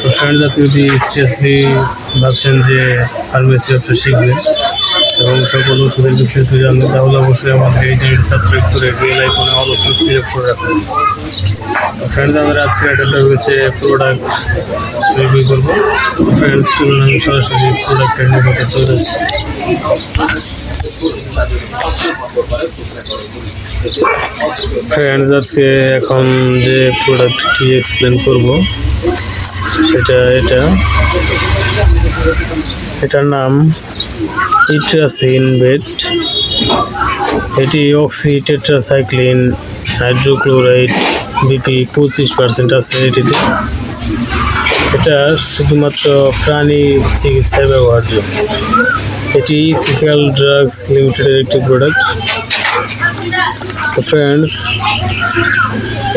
তো ফ্রেন্ডস আপনি যদি সিরিয়াসলি ভাবছেন যে ফার্মেসি ব্যবসা শিখবেন এবং সকল ওষুধের বিস্তারিত জানবেন, তাহলে অবশ্যই আমাদের এই চ্যানেলটি সাবস্ক্রাইব করে বেল আইকনে অল অপশন সিলেক্ট করে রাখুন। তো ফ্রেন্ডস আমাদের আজকে একটা হচ্ছে প্রোডাক্ট রিভিউ করব। ফ্রেন্ডস চলুন আমি সরাসরি প্রোডাক্টের নিকটে চলে যাচ্ছি ফ্রেন্ডস আজকে এখন যে প্রোডাক্টটি এক্সপ্লেন করব, সেটা এটা। এটার নাম ইট্রাসিন বেট এটি অক্সি টেট্রাসাইক্লিন হাইড্রোক্লোরাইড বিপি পঁচিশ পার্সেন্ট আছে এটিতে। এটা শুধুমাত্র প্রাণী চিকিৎসায় ব্যবহার্য। এটি ইথিক্যাল ড্রাগস লিমিটেডের একটি প্রোডাক্ট তো ফ্রেন্ডস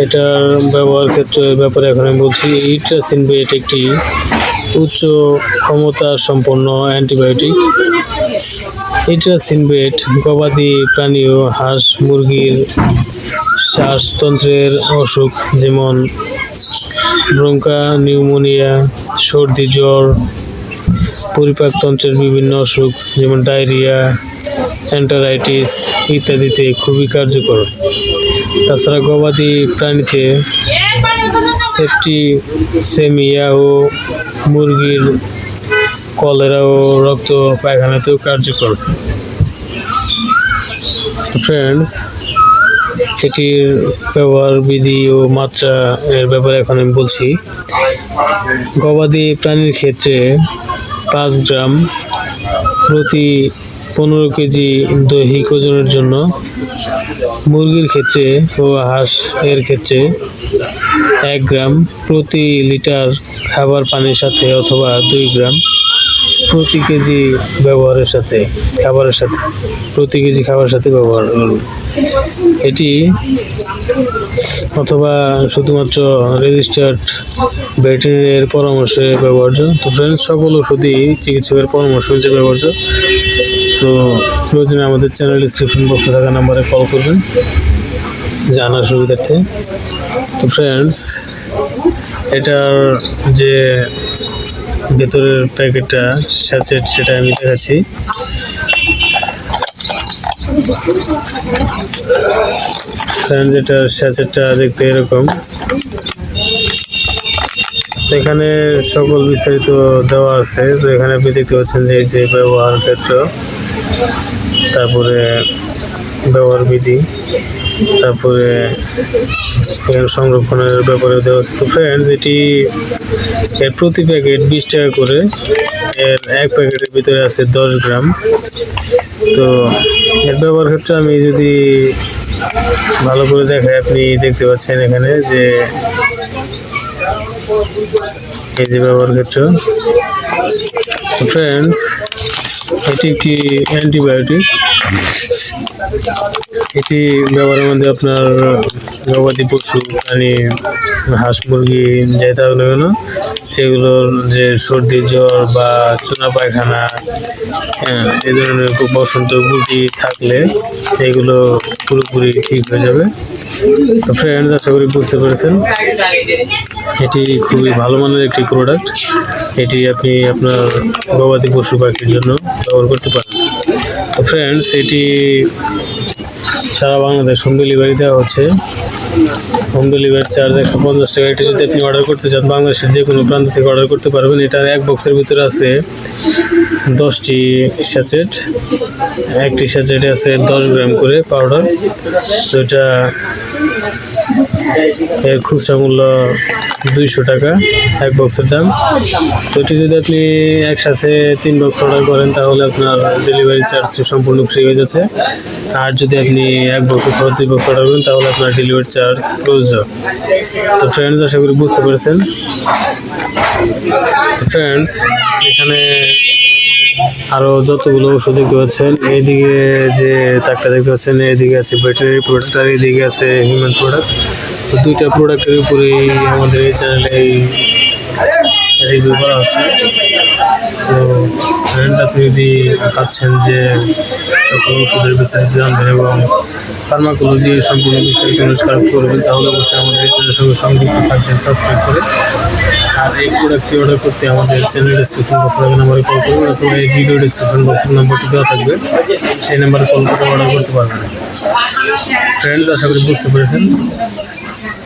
এটার ব্যবহার ক্ষেত্রে ব্যাপারে এখন আমি বলছি ইট্রাসিন বেট একটি উচ্চ ক্ষমতা সম্পন্ন অ্যান্টিবায়োটিক ইট্রাসিন বেট গবাদি প্রাণী ও হাঁস মুরগির শ্বাসতন্ত্রের অসুখ, যেমন ব্রঙ্কা, নিউমোনিয়া, সর্দি, জ্বর পরিপাকতন্ত্রের বিভিন্ন অসুখ, যেমন ডায়রিয়া, অ্যান্টারাইটিস ইত্যাদিতে খুবই কার্যকর। তাছাড়া গবাদি প্রাণীতে সেফটি সেমিয়া ও মুরগির কলেরা ও রক্ত পায়খানাতেও কার্যকর। ফ্রেন্ডস এটির ব্যবহার বিধি ও মাত্রা এর ব্যাপারে এখন আমি বলছি। গবাদি প্রাণীর ক্ষেত্রে পাঁচ গ্রাম প্রতি পনেরো কেজি দৈহিক ওজনের জন্য মুরগির ক্ষেত্রে ও হাঁস এর ক্ষেত্রে এক গ্রাম প্রতি লিটার খাবার পানির সাথে অথবা দুই গ্রাম প্রতি কেজি ব্যবহারের সাথে, খাবারের সাথে, প্রতি কেজি খাবারের সাথে ব্যবহার করুন। এটি অথবা শুধুমাত্র রেজিস্টার্ড ভেটেরিনারির পরামর্শে ব্যবহার্য তো ফ্রেন্ডস সকল ওষুধই চিকিৎসকের পরামর্শ অনুযায়ী ব্যবহার্য তো প্রয়োজনে আমাদের চ্যানেল ডিসক্রিপশন বক্সে থাকা নাম্বারে কল করবেন জানার সুবিধার্থে। তো ফ্রেন্ডস এটার যে ভেতরের প্যাকেটটা স্যাচেট সেটা আমি দেখাচ্ছি। ফ্রেন্ড যেটার স্যাচেটটা দেখতে এরকম। এখানে সকল বিস্তারিত দেওয়া আছে। তো এখানে আপনি দেখতে পাচ্ছেন যে এই যে ব্যবহার ক্ষেত্র, তারপরে ব্যবহার বিধি, তারপরে সংরক্ষণের ব্যাপারে দেওয়া আছে। তো ফ্রেন্ডস এটি এর প্রতি প্যাকেট বিশ টাকা করে, এর এক প্যাকেটের ভিতরে আছে দশ গ্রাম। তো এর ব্যবহার ক্ষেত্রে আমি যদি ভালো করে দেখাই, আপনি দেখতে পাচ্ছেন এখানে যে এই যে ব্যবহার ক্ষেত্র। ফ্রেন্ডস এটি একটি অ্যান্টিবায়োটিক এটি ব্যবহারের মধ্যে আপনার গবাদি পশু, প্রাণী, হাঁস, মুরগি যাই থাকুক না কেন সেগুলোর যে সর্দি জ্বর বা চুনা পায়খানা হ্যাঁ এই ধরনের খুব বসন্ত গুটি থাকলে এগুলো পুরোপুরি ঠিক হয়ে যাবে। তো ফ্রেন্ডস আশা করি বুঝতে পেরেছেন। এটি খুবই ভালো মানের একটি প্রোডাক্ট এটি আপনি আপনার গবাদি পশু পাখির জন্য ব্যবহার করতে পারেন। তো ফ্রেন্ডস এটি সারা বাংলাদেশ হোম ডেলিভারি দেওয়া হচ্ছে। হোম ডেলিভারি চার্জ একশো পঞ্চাশ টাকা। এটি যদি আপনি অর্ডার করতে চান, বাংলাদেশের যে কোনো প্রান্ত থেকে অর্ডার করতে পারবেন। এটার এক বক্সের ভিতরে আছে দশটি স্যাচেট একটি স্যাচেটে আছে দশ গ্রাম করে পাউডার তো এটা এর খুচরা মূল্য দুইশো টাকা, এক বক্সের দাম। তো এটি যদি আপনি একসাথে তিন বক্স অর্ডার করেন, তাহলে আপনার ডেলিভারি চার্জ সম্পূর্ণ ফ্রি হয়ে যাচ্ছে। আর যদি আপনি এক বক্স অথবা দুই অর্ডার করেন তাহলে আপনার ডেলিভারি চার্জ প্রযোজ্য তো ফ্রেন্ডস আশা করি বুঝতে পেরেছেন। ফ্রেন্ডস এখানে আরও যতগুলো ওষুধ দেখতে পাচ্ছেন, এইদিকে যে তাকটা দেখতে পাচ্ছেন, এইদিকে আছে ব্যাটারি প্রোডাক্ট আর এইদিকে আছে হিউম্যান প্রোডাক্ট তো দুইটা প্রোডাক্টের উপরেই আমাদের এই চ্যানেলে রিভিউ করা হচ্ছে তো ফ্রেন্ড আপনি যদি ভাবছেন যে সকল ওষুধের বিস্তারিত জানবেন এবং ফার্মাকোলজি সম্পূর্ণ বিস্তারিত আবিষ্কার করবেন, তাহলে অবশ্যই আমাদের এই চ্যানেলের সঙ্গে সংযুক্ত থাকবেন সাবস্ক্রাইব করে। আর এই প্রোডাক্টটি অর্ডার করতে আমাদের চ্যানেল ডিসক্রিপশন বক্সে থাকা নাম্বারে কল করবেন অথবা এই ভিডিও ডিসক্রিপশন বক্সের নাম্বারটি দেওয়া থাকবে। সেই নাম্বারে কল করে অর্ডার করতে পারবেন। ফ্রেন্ডস আশা করি বুঝতে পেরেছেন।